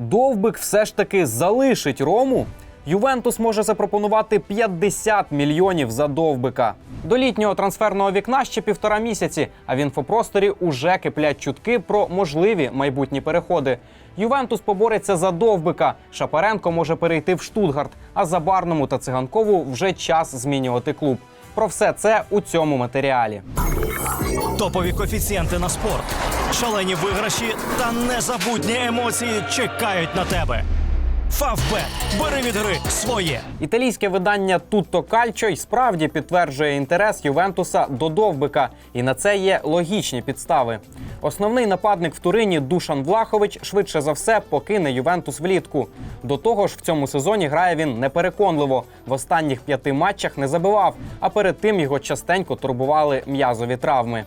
Довбик все ж таки залишить Рому. Ювентус може запропонувати 50 мільйонів за довбика. До літнього трансферного вікна ще півтора місяці, а в інфопросторі уже киплять чутки про можливі майбутні переходи. Ювентус побореться за довбика. Шапаренко може перейти в Штутгарт, а Забарному та циганкову вже час змінювати клуб. Про все це у цьому матеріалі. Топові коефіцієнти на спорт, шалені виграші та незабутні емоції чекають на тебе. Фавбет. Бери від гри своє. Італійське видання Tutto Calcio й справді підтверджує інтерес Ювентуса до довбика, і на це є логічні підстави. Основний нападник в Турині Душан Влахович швидше за все покине Ювентус влітку. До того ж, в цьому сезоні грає він непереконливо. В останніх п'яти матчах не забивав, а перед тим його частенько турбували м'язові травми.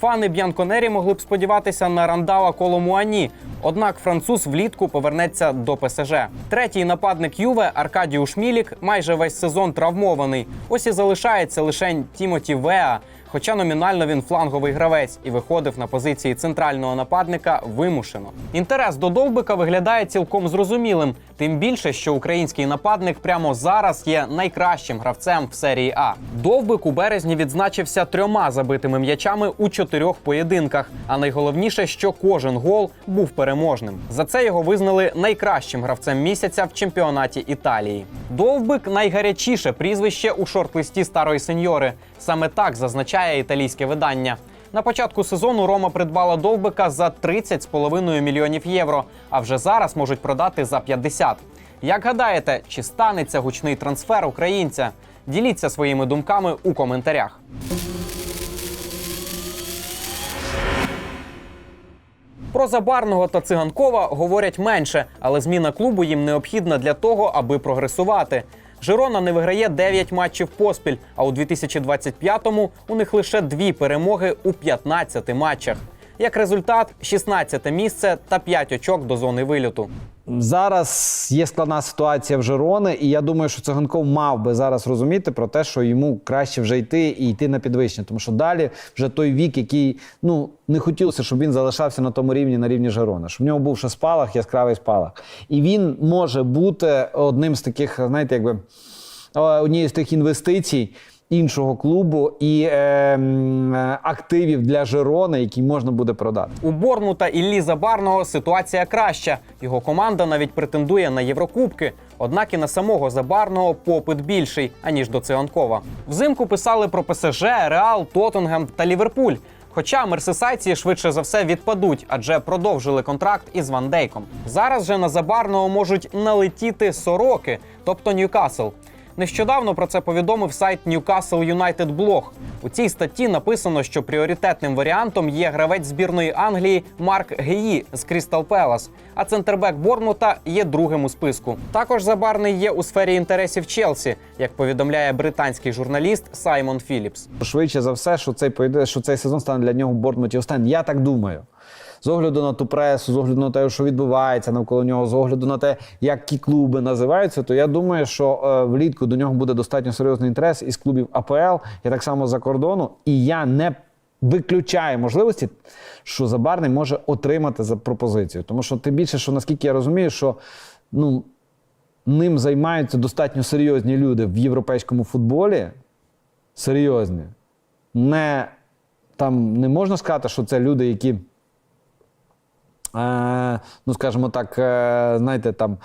Фани Б'янконері могли б сподіватися на рандала Коломуані. Однак француз влітку повернеться до ПСЖ. Третій нападник Юве Аркадіуш Мілік майже весь сезон травмований. Ось і залишається лише Тімоті Веа. Хоча номінально він фланговий гравець і виходив на позиції центрального нападника вимушено. Інтерес до довбика виглядає цілком зрозумілим, тим більше, що український нападник прямо зараз є найкращим гравцем в серії А. Довбик у березні відзначився трьома забитими м'ячами у чотирьох поєдинках. А найголовніше, що кожен гол був переможним. За це його визнали найкращим гравцем місяця в чемпіонаті Італії. Довбик найгарячіше прізвище у шорт-листі старої сеньори. Саме так зазначає італійське видання. На початку сезону Рома придбала довбика за 30,5 мільйонів євро, а вже зараз можуть продати за 50. Як гадаєте, чи станеться гучний трансфер українця? Діліться своїми думками у коментарях. Про Забарного та Циганкова говорять менше, але зміна клубу їм необхідна для того, аби прогресувати. Жирона не виграє 9 матчів поспіль, а у 2025-му у них лише дві перемоги у 15 матчах. Як результат, 16 місце та 5 очок до зони вильоту. Зараз є складна ситуація в Жирони, і я думаю, що Циганков мав би зараз розуміти про те, що йому краще вже йти і йти на підвищення, тому що далі вже той вік, який ну не хотілося, щоб він залишався на тому рівні, на рівні Жирони, щоб в нього був ще спалах, яскравий спалах. І він може бути одним з таких, знаєте, якби е, однією з тих інвестицій. Іншого клубу і е, активів для Жирони, які можна буде продати. У Борнмута Іллі Забарного ситуація краща. Його команда навіть претендує на Єврокубки. Однак і на самого Забарного попит більший, аніж до Циганкова. Взимку писали про ПСЖ, Реал, Тоттенгем та Ліверпуль. Хоча мерсисайці швидше за все відпадуть, адже продовжили контракт із Ван Дейком. Зараз же на Забарного можуть налетіти сороки, тобто Ньюкасл. Нещодавно про це повідомив сайт Newcastle United Blog. У цій статті написано, що пріоритетним варіантом є гравець збірної Англії Марк Геї з Крістал Пелас, а центрбек Борнмута є другим у списку. Також забарний є у сфері інтересів Челсі, як повідомляє британський журналіст Саймон Філіпс. Швидше за все, що цей поєди- що цей сезон стане для нього в Бортмуті останнім. Я так думаю. З огляду на ту пресу, з огляду на те, що відбувається навколо нього, з огляду на те, як ті клуби називаються, то я думаю, що е, влітку до нього буде достатньо серйозний інтерес із клубів АПЛ і так само за кордону. І я не виключаю можливості, що Забарний може отримати за пропозицію. Тому що тим більше, що наскільки я розумію, що ну, ним займаються достатньо серйозні люди в європейському футболі. Серйозні. Не, там не можна сказати, що це люди, які, ну скажімо так, е, знаєте, там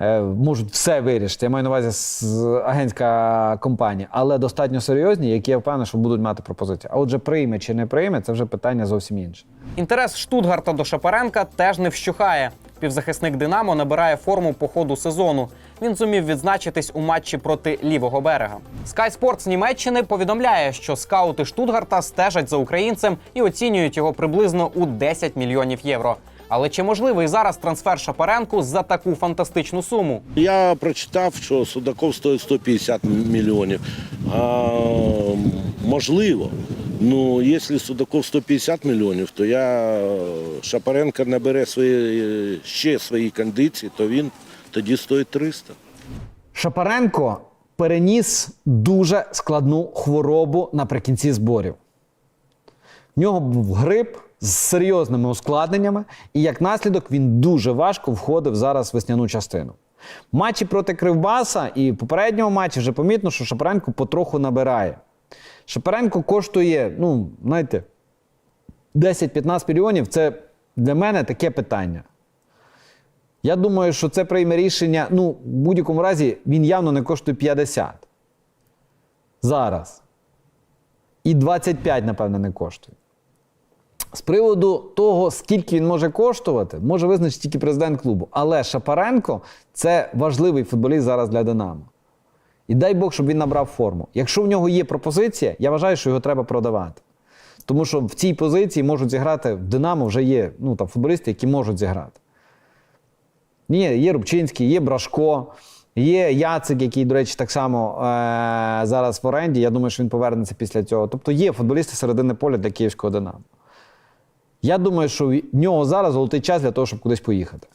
е, можуть все вирішити. Я маю на увазі агентська компанія, але достатньо серйозні, які я впевнений, що будуть мати пропозицію. А отже, прийме чи не прийме, це вже питання зовсім інше. Інтерес Штутгарта до Шапаренка теж не вщухає. Півзахисник Динамо набирає форму по ходу сезону. Він зумів відзначитись у матчі проти лівого берега. Sky Sports Німеччини повідомляє, що скаути Штутгарта стежать за українцем і оцінюють його приблизно у 10 мільйонів євро. Але чи можливий зараз трансфер Шапаренку за таку фантастичну суму? Я прочитав, що Судаков стоїть 150 мільйонів. А, можливо. Ну, якщо Судаков 150 мільйонів, то я Шапаренко набере свої, ще свої кондиції, то він тоді стоїть 300. Шапаренко переніс дуже складну хворобу наприкінці зборів. В нього був грип, з серйозними ускладненнями, і як наслідок він дуже важко входив зараз в весняну частину. Матчі проти Кривбаса і попереднього матчі вже помітно, що Шапаренко потроху набирає. Шапаренко коштує, ну, знаєте, 10-15 мільйонів це для мене таке питання. Я думаю, що це прийме рішення. Ну, в будь-якому разі він явно не коштує 50. Зараз. І 25, напевно, не коштує. З приводу того, скільки він може коштувати, може визначити тільки президент клубу. Але Шапаренко це важливий футболіст зараз для Динамо. І дай Бог, щоб він набрав форму. Якщо в нього є пропозиція, я вважаю, що його треба продавати. Тому що в цій позиції можуть зіграти в Динамо вже є ну, там, футболісти, які можуть зіграти. Ні, є Рубчинський, є Брашко, є Яцик, який, до речі, так само е- зараз в оренді. Я думаю, що він повернеться після цього. Тобто є футболісти середини поля для київського Динамо. Я думаю, що в нього зараз золотий час для того, щоб кудись поїхати.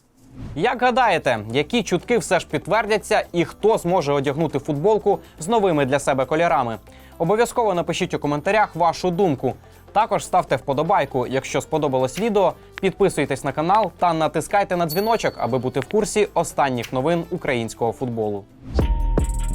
Як гадаєте, які чутки все ж підтвердяться, і хто зможе одягнути футболку з новими для себе кольорами? Обов'язково напишіть у коментарях вашу думку. Також ставте вподобайку, якщо сподобалось відео, підписуйтесь на канал та натискайте на дзвіночок, аби бути в курсі останніх новин українського футболу.